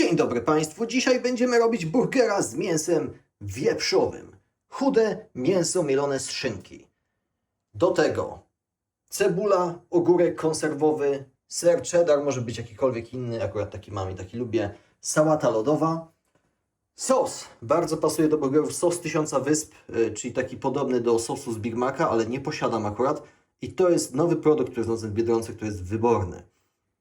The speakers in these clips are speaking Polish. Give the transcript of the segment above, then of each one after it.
Dzień dobry Państwu. Dzisiaj będziemy robić burgera z mięsem wieprzowym. Chude mięso mielone z szynki. Do tego cebula, ogórek konserwowy, ser cheddar, może być jakikolwiek inny, akurat taki mam i taki lubię, sałata lodowa, sos. Bardzo pasuje do burgerów sos Tysiąca Wysp, y, czyli taki podobny do sosu z Big Maca, ale nie posiadam akurat. I to jest nowy produkt, który jest w Biedronce, który jest wyborny.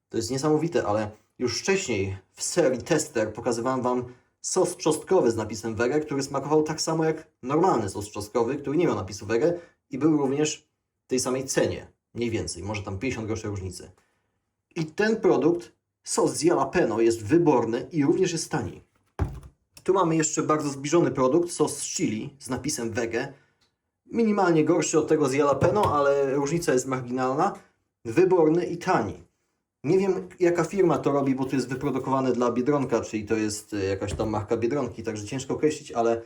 To jest niesamowite, ale już wcześniej w serii tester pokazywałem Wam sos czosnkowy z napisem wege, który smakował tak samo jak normalny sos czosnkowy, który nie miał napisu wege i był również w tej samej cenie, mniej więcej, może tam 50 groszy różnicy. I ten produkt, sos z jalapeno, jest wyborny i również jest tani. Tu mamy jeszcze bardzo zbliżony produkt, sos z chili z napisem wege. Minimalnie gorszy od tego z jalapeno, ale różnica jest marginalna. Wyborny i tani. Nie wiem, jaka firma to robi, bo to jest wyprodukowane dla Biedronka, czyli to jest y, jakaś tam marka Biedronki, także ciężko określić, ale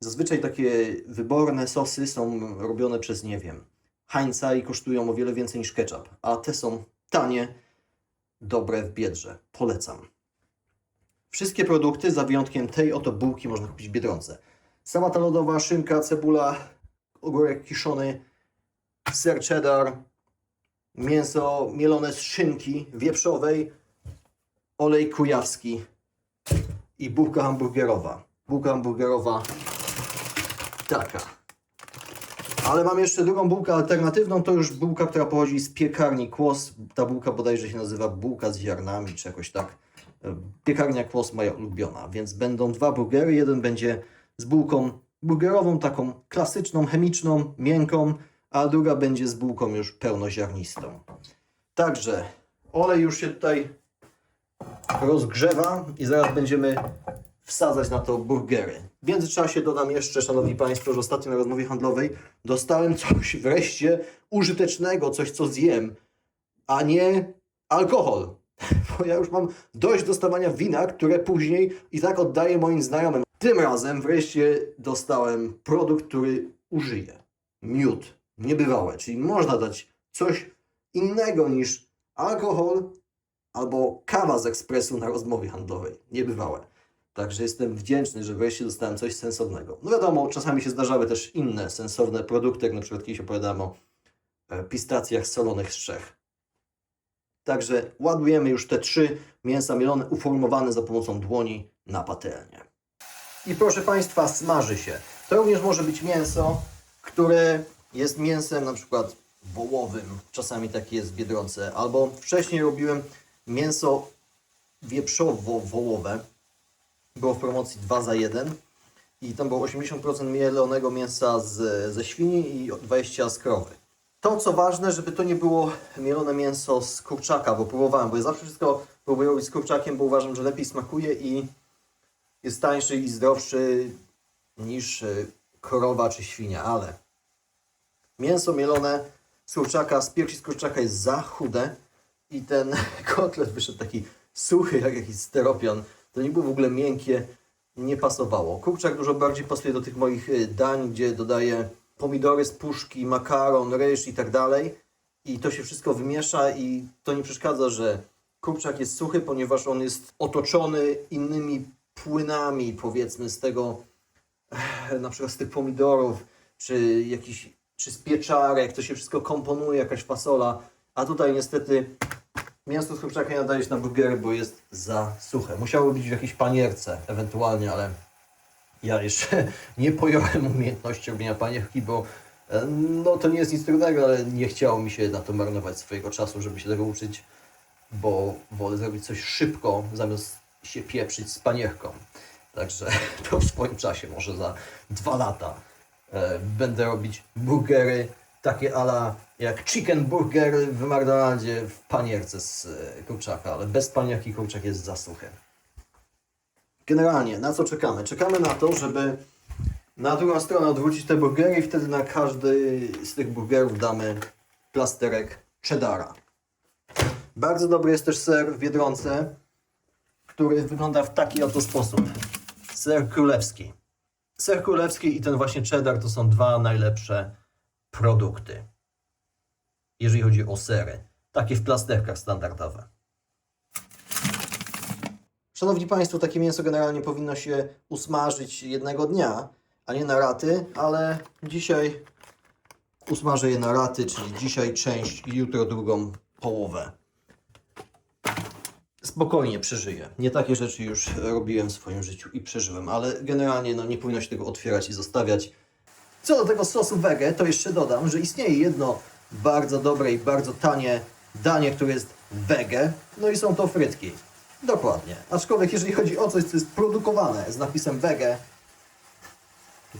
zazwyczaj takie wyborne sosy są robione przez, nie wiem, Heinza i kosztują o wiele więcej niż ketchup, a te są tanie, dobre w biedrze. Polecam. Wszystkie produkty, za wyjątkiem tej oto bułki, można kupić w Biedronce. Samata lodowa, szynka, cebula, ogórek kiszony, ser cheddar, mięso mielone z szynki wieprzowej, olej kujawski i bułka hamburgerowa. Bułka hamburgerowa taka. Ale mam jeszcze drugą bułkę alternatywną, to już bułka, która pochodzi z piekarni Kłos. Ta bułka bodajże się nazywa bułka z ziarnami, czy jakoś tak. Piekarnia Kłos moja ulubiona, więc będą dwa burgery. Jeden będzie z bułką burgerową, taką klasyczną, chemiczną, miękką, a druga będzie z bułką już pełnoziarnistą. Także olej już się tutaj rozgrzewa i zaraz będziemy wsadzać na to burgery. W międzyczasie dodam jeszcze, Szanowni Państwo, że ostatnio na rozmowie handlowej dostałem coś wreszcie użytecznego, coś co zjem, a nie alkohol. Bo ja już mam dość dostawania wina, które później i tak oddaję moim znajomym. Tym razem wreszcie dostałem produkt, który użyję. Miód. Niebywałe, czyli można dać coś innego niż alkohol albo kawa z ekspresu na rozmowie handlowej. Niebywałe. Także jestem wdzięczny, że wreszcie dostałem coś sensownego. No wiadomo, czasami się zdarzały też inne sensowne produkty, jak na przykład kiedyś opowiadałem o e, pistacjach solonych z Czech. Także ładujemy już te trzy mięsa mielone, uformowane za pomocą dłoni na patelnię. I proszę Państwa, smaży się. To również może być mięso, które jest mięsem na przykład wołowym. Czasami takie jest w Biedronce. Albo wcześniej robiłem mięso wieprzowo-wołowe. Było w promocji 2 za 1. I tam było 80% mielonego mięsa z, ze świni i 20% z krowy. To, co ważne, żeby to nie było mielone mięso z kurczaka, bo próbowałem, bo ja zawsze wszystko próbuję robić z kurczakiem, bo uważam, że lepiej smakuje i jest tańszy i zdrowszy niż y, krowa czy świnia, ale mięso mielone z kurczaka, z piersi z kurczaka jest za chude i ten kotlet wyszedł taki suchy, jak jakiś steropian. To nie było w ogóle miękkie, nie pasowało. Kurczak dużo bardziej pasuje do tych moich y, dań, gdzie dodaję pomidory z puszki, makaron, ryż i tak dalej. I to się wszystko wymiesza i to nie przeszkadza, że kurczak jest suchy, ponieważ on jest otoczony innymi płynami, powiedzmy, z tego, na przykład z tych pomidorów, czy jakiś, czy z pieczarek, to się wszystko komponuje, jakaś fasola, a tutaj niestety mięso z nie nadaje się na burgery, bo jest za suche. Musiało być w jakiejś panierce ewentualnie, ale ja jeszcze nie pojąłem umiejętności robienia panierki, bo e, no to nie jest nic trudnego, ale nie chciało mi się na to marnować swojego czasu, żeby się tego uczyć, bo wolę zrobić coś szybko, zamiast się pieprzyć z panierką. Także to w swoim czasie, może za dwa lata, będę robić burgery takie ala jak chicken burger w McDonaldzie w panierce z e, kurczaka, ale bez panierki kurczak jest za suchy. Generalnie, na co czekamy? Czekamy na to, żeby na drugą stronę odwrócić te burgery i wtedy na każdy z tych burgerów damy plasterek cheddara. Bardzo dobry jest też ser w Biedronce, który wygląda w taki oto sposób. Ser królewski. Ser królewski i ten właśnie cheddar to są dwa najlepsze produkty, jeżeli chodzi o sery. Takie w plasterkach standardowe. Szanowni Państwo, takie mięso generalnie powinno się usmażyć jednego dnia, a nie na raty, ale dzisiaj usmażę je na raty, czyli dzisiaj część i jutro drugą połowę. Spokojnie przeżyję. Nie takie rzeczy już robiłem w swoim życiu i przeżyłem, ale generalnie no, nie powinno się tego otwierać i zostawiać. Co do tego sosu wege, to jeszcze dodam, że istnieje jedno bardzo dobre i bardzo tanie danie, które jest wege, no i są to frytki. Dokładnie. Aczkolwiek jeżeli chodzi o coś, co jest produkowane z napisem wege,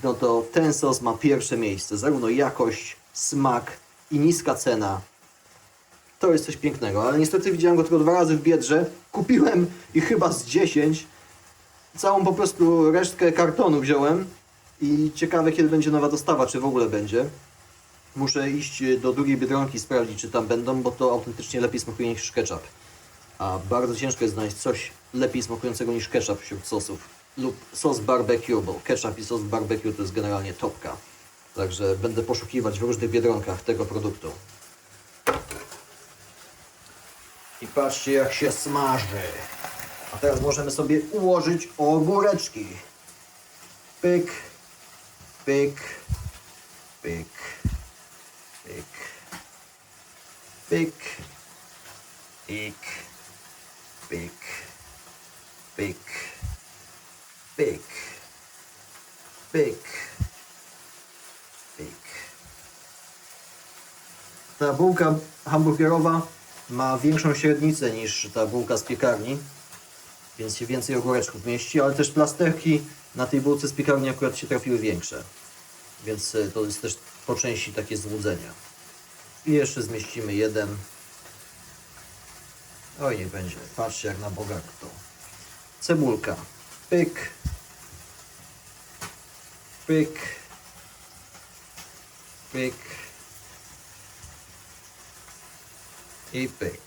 no to ten sos ma pierwsze miejsce. Zarówno jakość, smak i niska cena. To jest coś pięknego, ale niestety widziałem go tylko dwa razy w Biedrze. Kupiłem ich chyba z 10. Całą po prostu resztkę kartonu wziąłem i ciekawe kiedy będzie nowa dostawa, czy w ogóle będzie. Muszę iść do drugiej Biedronki sprawdzić, czy tam będą, bo to autentycznie lepiej smakuje niż ketchup. A bardzo ciężko jest znaleźć coś lepiej smakującego niż ketchup wśród sosów. Lub sos barbecue, bo ketchup i sos barbecue to jest generalnie topka. Także będę poszukiwać w różnych biedronkach tego produktu. I patrzcie jak się smaży. A teraz możemy sobie ułożyć ogóreczki. Pyk, pyk, pyk, pyk, pyk, pyk, pyk, pyk, pyk, pyk, pyk. Ta bułka hamburgerowa ma większą średnicę niż ta bułka z piekarni, więc się więcej ogóreczków mieści, ale też plasterki na tej bułce z piekarni akurat się trafiły większe. Więc e, to jest też po części takie złudzenie. I jeszcze zmieścimy jeden. Oj, niech będzie. Patrzcie jak na bogato. Cebulka. Pyk. Pyk. Pyk. I pyk.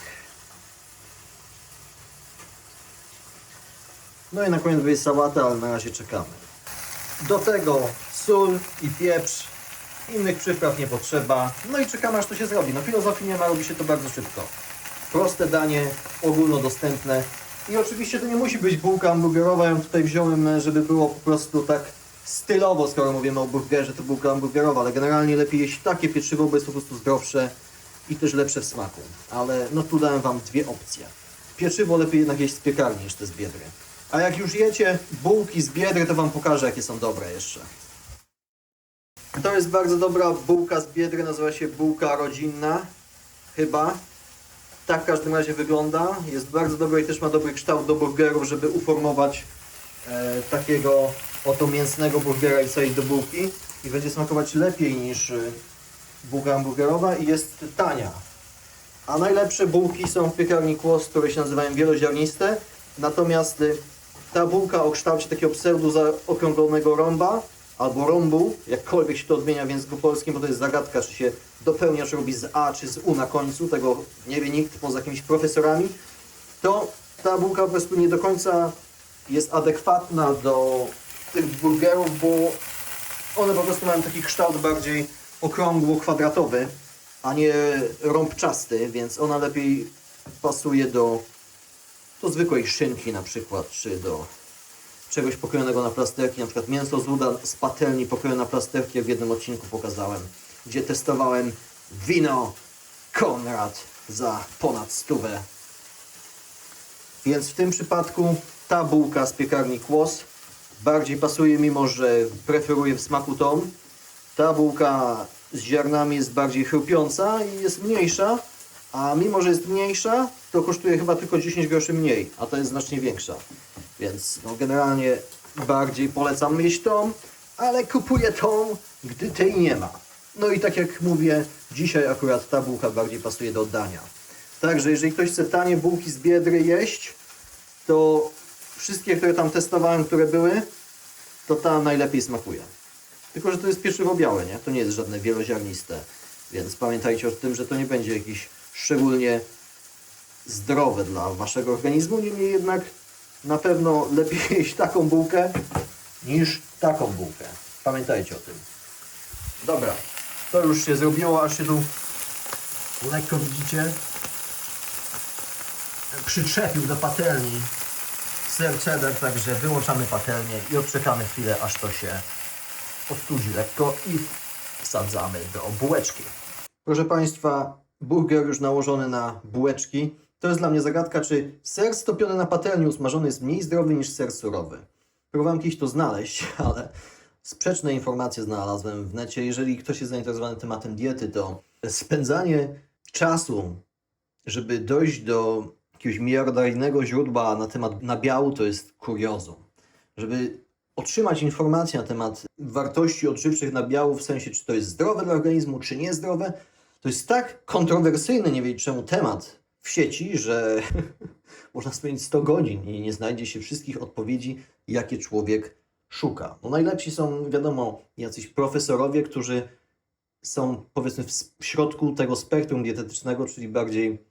No i na koniec będzie sałata, ale na razie czekamy. Do tego sól i pieprz. Innych przypraw nie potrzeba. No i czekamy aż to się zrobi. No filozofii nie ma, robi się to bardzo szybko. Proste danie, ogólnodostępne. I oczywiście to nie musi być bułka hamburgerowa. Ja tutaj wziąłem, żeby było po prostu tak stylowo, skoro mówimy o burgerze, to bułka hamburgerowa, ale generalnie lepiej jeść takie pieczywo, bo jest po prostu zdrowsze i też lepsze w smaku. Ale no tu dałem Wam dwie opcje. Pieczywo lepiej jednak jeść z piekarni niż te z biedry. A jak już jecie bułki z biedry, to Wam pokażę, jakie są dobre jeszcze. To jest bardzo dobra bułka z biedry, nazywa się bułka rodzinna, chyba. Tak w każdym razie wygląda. Jest bardzo dobra i też ma dobry kształt do burgerów, żeby uformować e, takiego oto mięsnego burgera i wsadzić do bułki. I będzie smakować lepiej niż e, bułka hamburgerowa i jest tania. A najlepsze bułki są w piekarni Kłos, które się nazywają wieloziarniste. Natomiast y, ta bułka o kształcie takiego pseudo zaokrąglonego rąba albo rąbu, jakkolwiek się to odmienia w języku polskim, bo to jest zagadka, czy się dopełnia, czy robi z A, czy z U na końcu, tego nie wie nikt poza jakimiś profesorami, to ta bułka po prostu nie do końca jest adekwatna do tych burgerów, bo one po prostu mają taki kształt bardziej okrągło-kwadratowy, a nie rąbczasty, więc ona lepiej pasuje do, do zwykłej szynki na przykład, czy do czegoś pokrojonego na plasterki, na przykład mięso z uda z patelni pokrojone na plasterki, jak w jednym odcinku pokazałem, gdzie testowałem wino Konrad za ponad stówę. Więc w tym przypadku ta bułka z piekarni Kłos bardziej pasuje, mimo że preferuję w smaku tą. Ta bułka z ziarnami jest bardziej chrupiąca i jest mniejsza, a mimo, że jest mniejsza, to kosztuje chyba tylko 10 groszy mniej, a to jest znacznie większa. Więc no, generalnie bardziej polecam jeść tą, ale kupuję tą, gdy tej nie ma. No i tak jak mówię, dzisiaj akurat ta bułka bardziej pasuje do oddania. Także jeżeli ktoś chce tanie bułki z Biedry jeść, to wszystkie, które tam testowałem, które były, to ta najlepiej smakuje. Tylko, że to jest pieczywo białe, nie? To nie jest żadne wieloziarniste. Więc pamiętajcie o tym, że to nie będzie jakieś szczególnie zdrowe dla waszego organizmu. Niemniej jednak na pewno lepiej jeść taką bułkę niż taką bułkę. Pamiętajcie o tym. Dobra, to już się zrobiło, aż się tu lekko widzicie przyczepił do patelni ser cheddar, także wyłączamy patelnię i odczekamy chwilę, aż to się ostudzi lekko i wsadzamy do bułeczki. Proszę Państwa, burger już nałożony na bułeczki. To jest dla mnie zagadka, czy ser stopiony na patelni usmażony jest mniej zdrowy niż ser surowy. Próbowałem kiedyś to znaleźć, ale sprzeczne informacje znalazłem w necie. Jeżeli ktoś jest zainteresowany tematem diety, to spędzanie czasu, żeby dojść do jakiegoś miarodajnego źródła na temat nabiału, to jest kuriozum. Żeby otrzymać informacje na temat wartości odżywczych nabiału, w sensie czy to jest zdrowe dla organizmu, czy niezdrowe, to jest tak kontrowersyjny, nie wiem czemu, temat w sieci, że można spędzić 100 godzin i nie znajdzie się wszystkich odpowiedzi, jakie człowiek szuka. No najlepsi są, wiadomo, jacyś profesorowie, którzy są powiedzmy w środku tego spektrum dietetycznego, czyli bardziej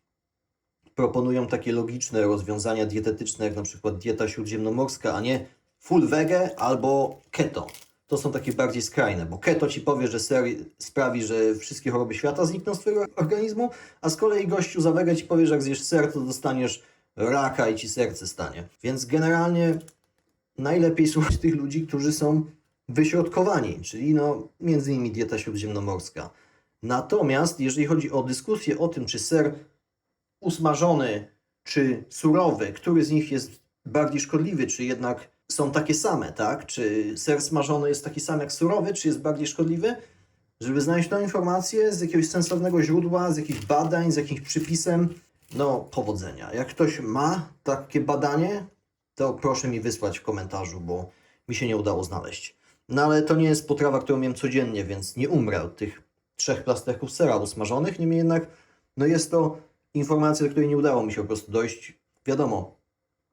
proponują takie logiczne rozwiązania dietetyczne, jak na przykład dieta śródziemnomorska, a nie full wege albo keto. To są takie bardziej skrajne, bo keto ci powie, że ser sprawi, że wszystkie choroby świata znikną z twojego organizmu, a z kolei gościu za wege ci powie, że jak zjesz ser, to dostaniesz raka i ci serce stanie. Więc generalnie najlepiej słuchać tych ludzi, którzy są wyśrodkowani, czyli no między innymi dieta śródziemnomorska. Natomiast jeżeli chodzi o dyskusję o tym, czy ser usmażony czy surowy, który z nich jest bardziej szkodliwy, czy jednak są takie same, tak? Czy ser smażony jest taki sam jak surowy, czy jest bardziej szkodliwy? Żeby znaleźć tę informację z jakiegoś sensownego źródła, z jakichś badań, z jakimś przypisem, no powodzenia. Jak ktoś ma takie badanie, to proszę mi wysłać w komentarzu, bo mi się nie udało znaleźć. No ale to nie jest potrawa, którą jem codziennie, więc nie umrę od tych trzech plasterków sera usmażonych. Niemniej jednak, no jest to informacja, do której nie udało mi się po prostu dojść. Wiadomo,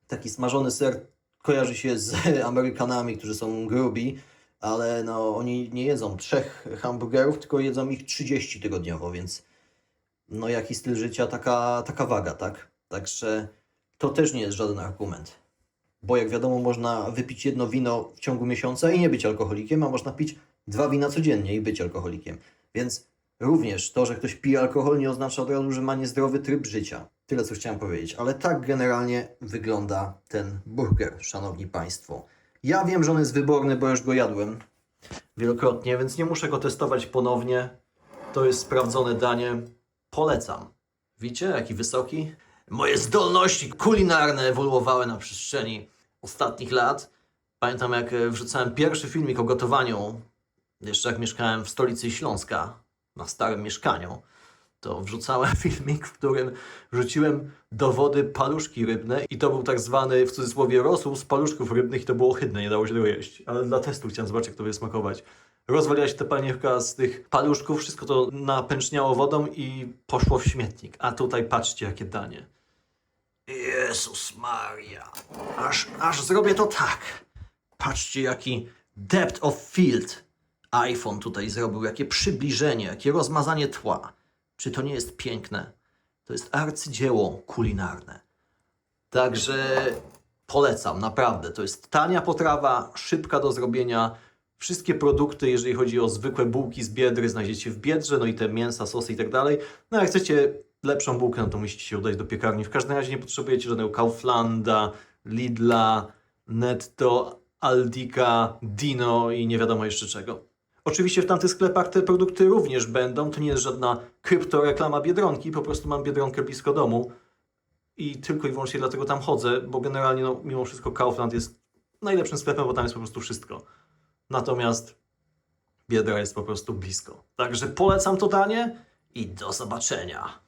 taki smażony ser kojarzy się z Amerykanami, którzy są grubi, ale no oni nie jedzą trzech hamburgerów, tylko jedzą ich 30 tygodniowo, więc no jaki styl życia, taka, taka waga, tak? Także to też nie jest żaden argument. Bo jak wiadomo, można wypić jedno wino w ciągu miesiąca i nie być alkoholikiem, a można pić dwa wina codziennie i być alkoholikiem. Więc również to, że ktoś pije alkohol, nie oznacza od razu, że ma niezdrowy tryb życia. Tyle, co chciałem powiedzieć. Ale tak generalnie wygląda ten burger, szanowni państwo. Ja wiem, że on jest wyborny, bo już go jadłem wielokrotnie, więc nie muszę go testować ponownie. To jest sprawdzone danie. Polecam. Widzicie, jaki wysoki? Moje zdolności kulinarne ewoluowały na przestrzeni ostatnich lat. Pamiętam, jak wrzucałem pierwszy filmik o gotowaniu, jeszcze jak mieszkałem w stolicy Śląska, na starym mieszkaniu, to wrzucałem filmik, w którym wrzuciłem do wody paluszki rybne i to był tak zwany, w cudzysłowie, rosół z paluszków rybnych i to było ohydne, nie dało się tego jeść. Ale dla testu chciałem zobaczyć, jak to będzie smakować. Rozwaliła się ta paniewka z tych paluszków, wszystko to napęczniało wodą i poszło w śmietnik. A tutaj patrzcie, jakie danie. Jezus Maria. Aż, aż zrobię to tak. Patrzcie, jaki depth of field iPhone tutaj zrobił, jakie przybliżenie, jakie rozmazanie tła. Czy to nie jest piękne? To jest arcydzieło kulinarne. Także polecam, naprawdę. To jest tania potrawa, szybka do zrobienia. Wszystkie produkty, jeżeli chodzi o zwykłe bułki z biedry, znajdziecie w biedrze, no i te mięsa, sosy i tak dalej. No jak chcecie lepszą bułkę, no to musicie się udać do piekarni. W każdym razie nie potrzebujecie żadnego Kauflanda, Lidla, Netto, Aldika, Dino i nie wiadomo jeszcze czego. Oczywiście w tamtych sklepach te produkty również będą. To nie jest żadna kryptoreklama Biedronki, po prostu mam Biedronkę blisko domu i tylko i wyłącznie dlatego tam chodzę, bo generalnie no, mimo wszystko Kaufland jest najlepszym sklepem, bo tam jest po prostu wszystko. Natomiast Biedra jest po prostu blisko. Także polecam to danie i do zobaczenia.